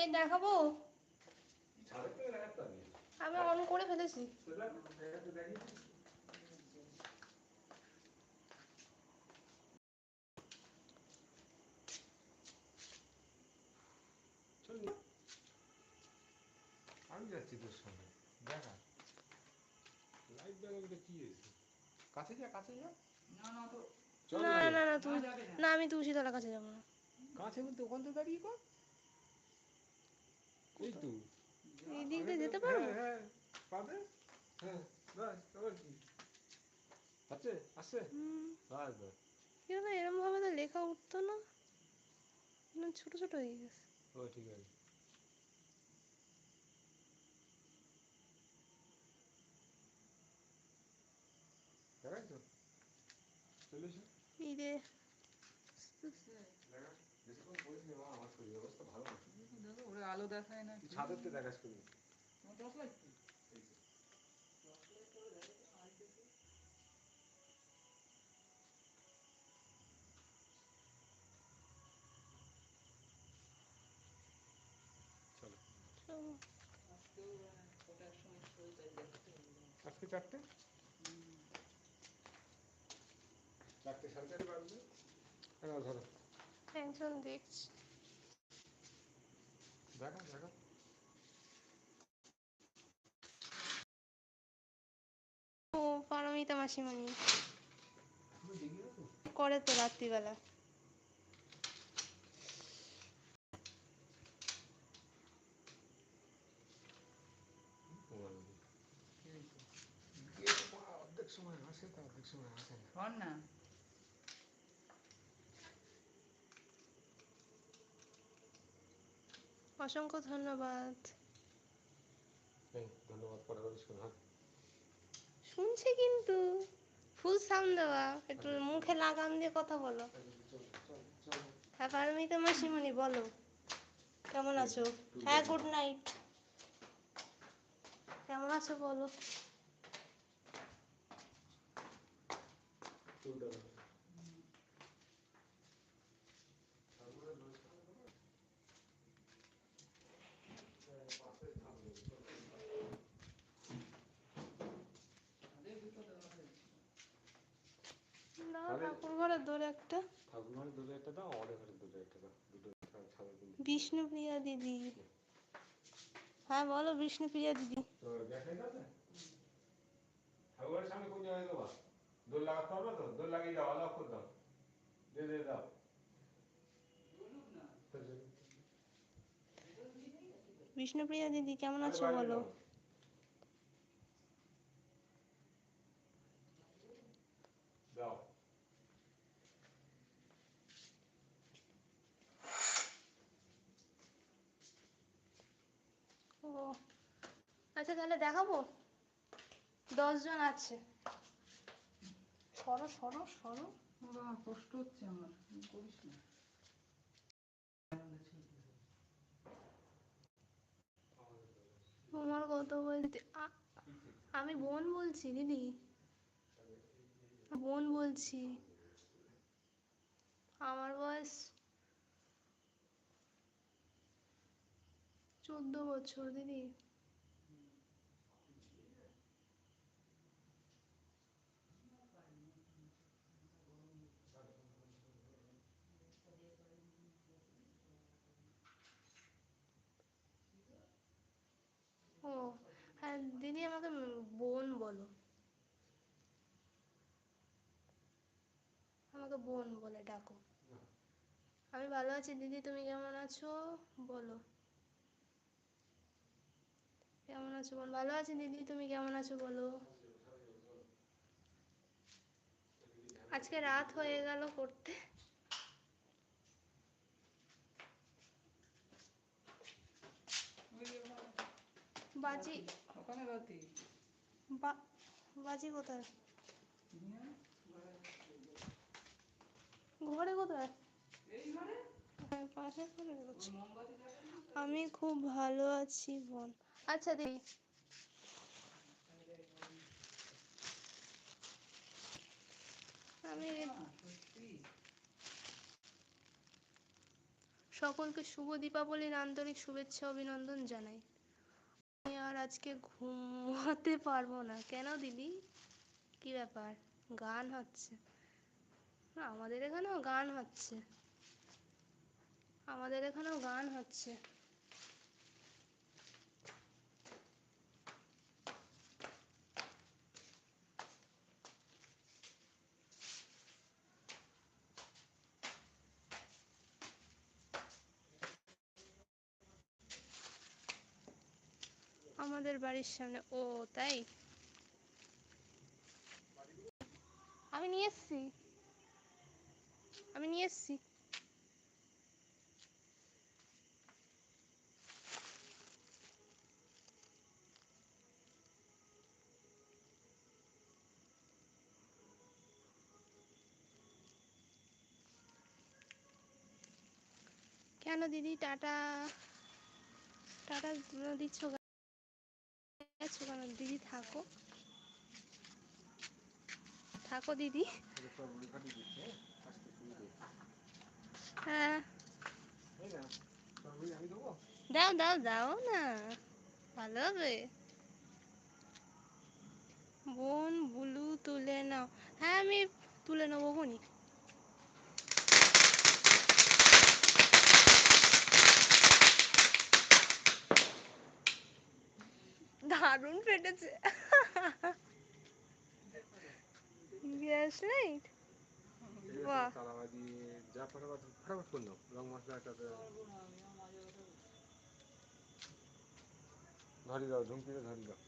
এই দেখাবো। আমি অন করে ফেলেছি। নি। আমি যাচ্ছি তোর সঙ্গে। দেখা। লাইট কি হয়েছে? কাছে যা কাছে যা। চল না না না না তুমি না আমি তুলসীতলার কাছে যাব না। কাছে বলতে ওখান থেকে দাঁড়িয়ে কর। এই তো। এই দিক দিয়ে যেতে পারব হ্যাঁ হ্যাঁ পাবে? হ্যাঁ বাস আবার কি? আছে আছে। বাস বাস। এরকম ভাবে তো লেখা উঠতো না? না, ছোট ছোট হয়ে গেছে। ও ঠিক আছে। দেখাই তো। চলে এসো। এই রে দেখা বেশিক্ষণ বলিস নি বাবা, আমার শরীর অবস্থা ভালো না। ওরা আলো দেখায় না দেখাস টর্চ লাইট চলো। আজকে চারটে? চারটে সাড়ে চারটে বাজবে। হ্যাঁ ধরো। একজন দেখছি। দেখা দেখা ও পারমিতা মাসিমণি। করে তো রাত্রিবেলা। অর্ধেক সময় আসে তো অর্ধেক সময় আসে না শোন না অসংখ্য ধন্যবাদ। ধন্যবাদ শুনছে কিন্তু ফুল সাউন্ড দেওয়া একটু মুখে লাগাম দিয়ে কথা বলো। চল হ্যাঁ পারমিতা মাসিমণি বলো। কেমন আছো? হ্যাঁ গুড নাইট কেমন আছো বলো চুলটা তাদের দুটো দেওয়া হয়েছে। দাও তাহলে- ঠাকুর ঘরের দৌড়ে একটা ঠাকুর ঘরে দুটো একটা দাও আমাদের ঘরে দুটো একটা দাও দুটো ছা- ছাদের দিন বিষ্ণুপ্রিয়া দিদি। হ্যাঁ বলো বিষ্ণুপ্রিয়া দিদি। তো দেখাই দাও না ঠাকুর ঘরের সামনে কোন জায়গায় দেবা দোল লাগাতে হবে তো? দোল লাগিয়ে দাও আলাপ করে দাও। দে দে দাও। বলুক না। তো যে- বিষ্ণুপ্রিয়া দিদি কেমন আছো বলো দাও। দাও ও আচ্ছা তাহলে দেখাবো? দশজন আছে। সরো সরো সরো। বাবা, কষ্ট হচ্ছে আমার। করিস না। তোমার কত বলতে আমি বোন বলছি দিদি। বোন বলছি। আমার বয়স চোদ্দ বছর দিদি। ও হ্যাঁ দিদি আমাকে বোন বলো। আমাকে বোন বলে ডাকো। আমি ভালো আছি, দিদি তুমি কেমন আছো? বলো। কেমন আছো বোন? ভালো আছি, দিদি তুমি কেমন আছো বলো। আজকে রাত হয়ে গেল করতে ওই যে ওখানে বাজি। ওখানে বাতি? বা- বাজি কোথায়? ঘরে। কোথায়? হ্যাঁ পাশে করে? আমি খুব ভালো আছি বোন। আচ্ছা দিদি। আমি সকলকে শুভ দীপাবলির আন্তরিক শুভেচ্ছা অভিনন্দন জানাই। আমি আর আজকে ঘুমাতে পারব না। কেন দিদি? কি ব্যাপার? গান হচ্ছে। আমাদের এখানেও গান হচ্ছে। আমাদের এখানেও গান হচ্ছে। আমাদের বাড়ির সামনে। ও, তাই? আমি নিয়ে এসছি। আমি নিয়ে এসছি। কেন দিদি? টাটা। টাটা দিচ্ছ কেন? দিদি থাকো। থাকো দিদি। হ্যাঁ। দাও দাও দাও না। ভালো হবে। বোন, বুলু তুলে নাও। হ্যাঁ আমি তুলে নেব, বনি। দারুণ ফেটেছে। গ্যাস লাইট বাহ। যা ফটাফট ফটাফট করে নাও রং মশলাটাতে ধরি দাও ঝুমকিতে ধরি দাও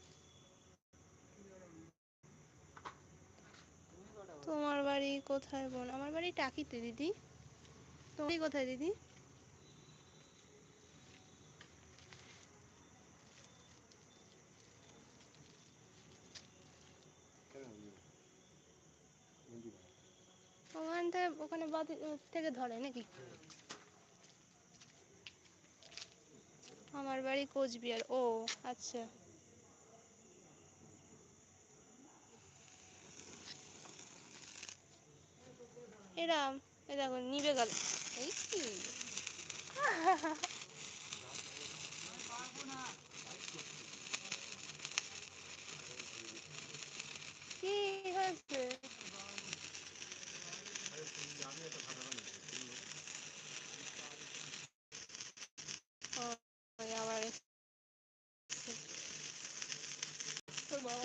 তোমার বাড়ি কোথায় বোন আমার বাড়ি টাকিতে দিদি। তোমার বাড়ি কোথায় দিদি? ওখান বাদি থেকে ধরে নাকি? আমার বাড়ি কোচবিহার। ও আচ্ছা। এরাম এ দেখো, নিবে গেল। এই কি? কি হয়েছে ও, ওই আবার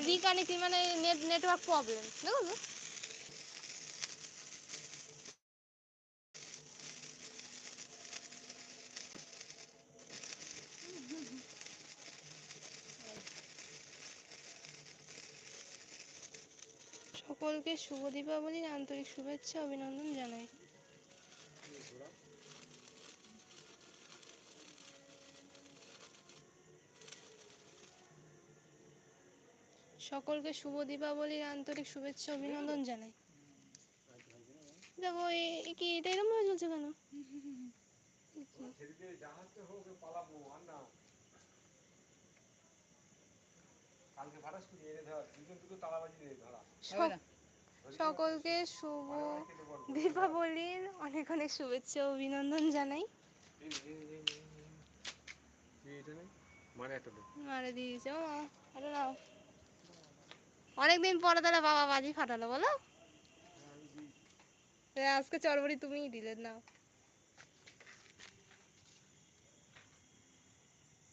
রিকানেক্টিং মানে নেট নেটওয়ার্ক প্রবলেম দেখো তো। সকলকে শুভ দীপাবলির আন্তরিক শুভেচ্ছা অভিনন্দন জানাই। সকলকে শুভ দীপাবলির আন্তরিক শুভেচ্ছা অভিনন্দন জানাই দেখো কি এটা এরকম ভাবে চলছে কেন সকলকে শুভ মানে দীপাবলির অনেক অনেক শুভেচ্ছা অভিনন্দন জানাই? মানে। মারে দিয়েছে ও এটা নাও অনেকদিন পরে তাহলে বাবা বাজি ফাটালো বলো। আজকে চরবড়ি তুমিই দিলে নাও।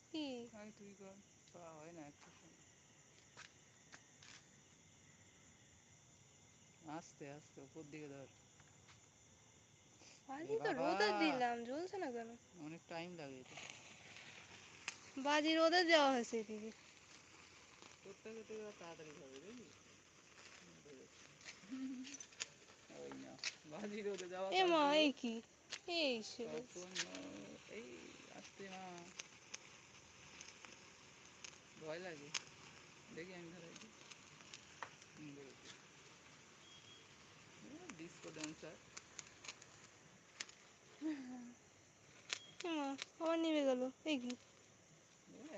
কি? তুই কর হয় না আস্তে আস্তে উপর দিকে ধর। বাজি তো রোদে দিলাম জ্বলছে না কেন? অনেক টাইম লাগে বাজি রোদে দেওয়া হয়েছে এদিকে। করতে করতে তাড়াতাড়ি হবে দেখি ওই না বাজি রোদে যাওয়া এ মা এই কি? এই শুরু এই আসতে মা। ভয় লাগে। দেখি আমি ধরাই ডিস্কো ডান্সার এ মা আবার নিভে গেল। এই কি?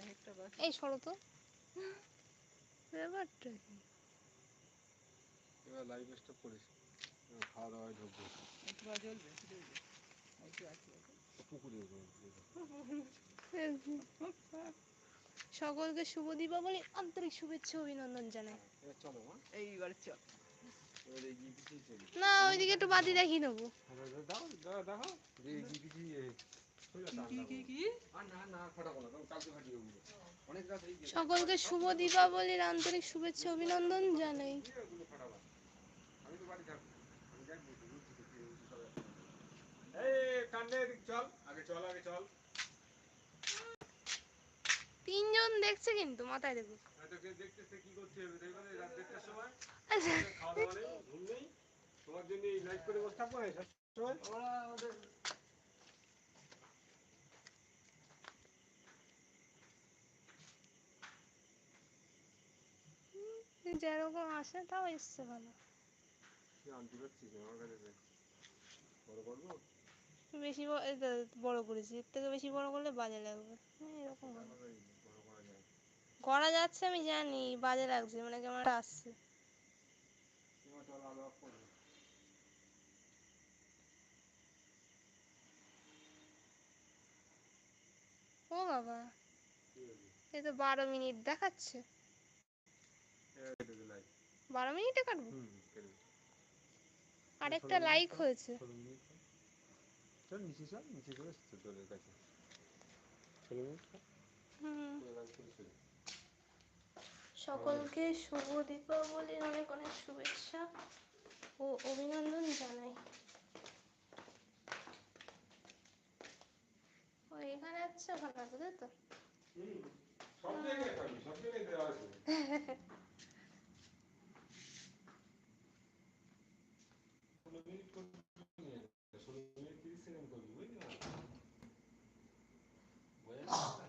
একটা এই সরো তো। ব্যাপারটা কি? এবার লাইভ স্টপ করিস। খাওয়া দাওয়ায় ঢুকবো। একটু জ্বলবে একটু জ্বলবে একটু আছে আছে পুকুরে সকলকে শুভ দীপাবলি আন্তরিক শুভেচ্ছা ও অভিনন্দন জানাই। চলো এইবার চল। না ওইদিকে একটু বাতি দাও দাও দেখো সকলকে শুভ দীপাবলির আন্তরিক শুভেচ্ছা অভিনন্দন জানাই। কি ওগুলো ফাটাবো আমি তো বাড়ি থাকব আমি দেখব তো, বুঝছি তো, কি হচ্ছে সবাই। এই কান্ডে এদিক চল আগে চল আগে চল তিনজন দেখছে কিন্তু মাথায় দেখো তোকে দেখতেছে কি করতে হবে দেখবে না, রাত দেড়টার সময় আচ্ছা খাওয়া দাওয়া নেই ঘুম নেই তোমার জন্য এই লাইট করে বসে থাকব না সব সময় ওরা ওদের যেরকম আসে তাও এসছে ভালো। বেশি বড় করেছি এর থেকে বেশি বড় করলে বাজে লাগবে। হ্যাঁ, এরকম করা যাচ্ছে আমি জানি বাজে লাগছে মানে কেমন আসছে। ও বাবা? এই তো বারো মিনিট দেখাচ্ছে। বারো মিনিটে কাটবো। আরেকটা লাইক হয়েছে। চল নিচে চল নিচে চলে এসছে তোদের কাছে। চলে সকলকে শুভ দীপাবলির অনেক অনেক শুভেচ্ছা ও অভিনন্দন জানাই। ও এখানে আচ্ছা ভালো আছে তো হুম, সব জায়গায় পাবি সব জায়গায় দেওয়া আছে ষোলো মিনিট করবি না, ষোলো মিনিট তিরিশ সেকেন্ড করবি বুঝলি না বোঝা যাচ্ছে না?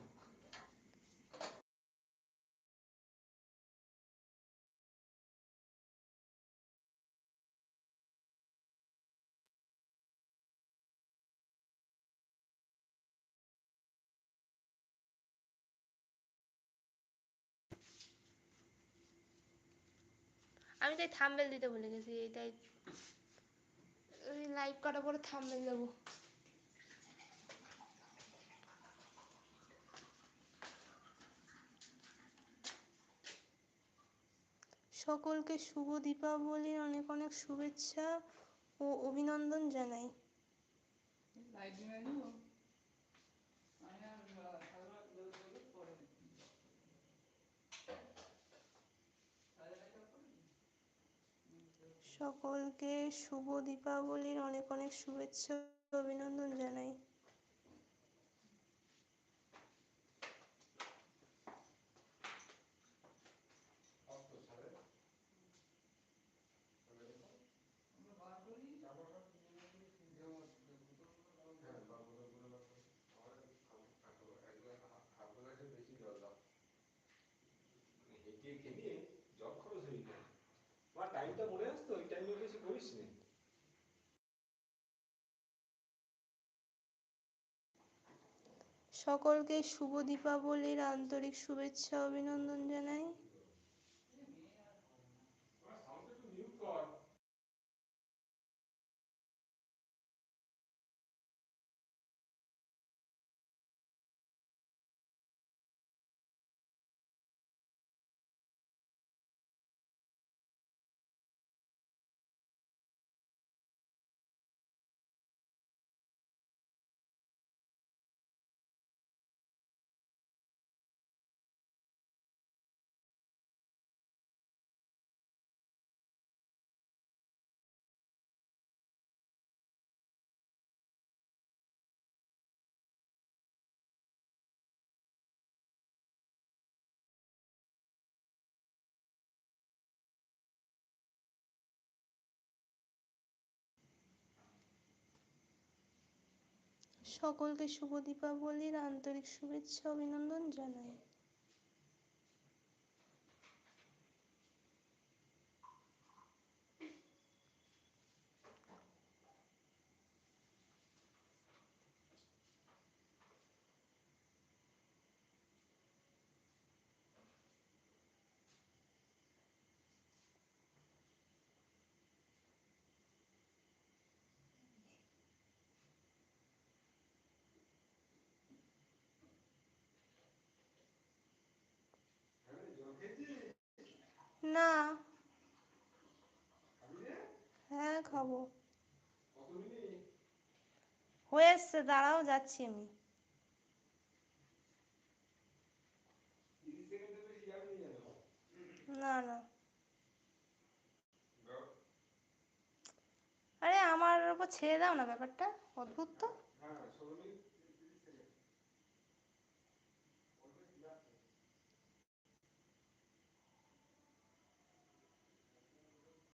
আমি তাই থাম্বেল দিতে ভুলে গেছি এটাই। ওই লাইভ করার পরে থাম্বেল দেবো। সকলকে শুভ দীপাবলির অনেক অনেক শুভেচ্ছা ও অভিনন্দন জানাই লাইট নিয়ে নিব আমি আর সারা দৌড় দৌড় পরে সকলকে শুভ দীপাবলির অনেক অনেক শুভেচ্ছা অভিনন্দন জানাই। খরচ হয়ে যায় আমার টাইমটা মনে আসতো ওই টাইমে বেশি করিস নি সকলকে শুভ দীপাবলির আন্তরিক শুভেচ্ছা অভিনন্দন জানাই। সকলকে শুভ দীপাবলির আন্তরিক শুভেচ্ছা অভিনন্দন জানাই। না। হ্যাঁ খাব। হয়ে এসছে, দাঁড়াও, যাচ্ছি আমি। না না। আরে, আমার ওপর ছেড়ে দাও না ব্যাপারটা, অদ্ভুত তো।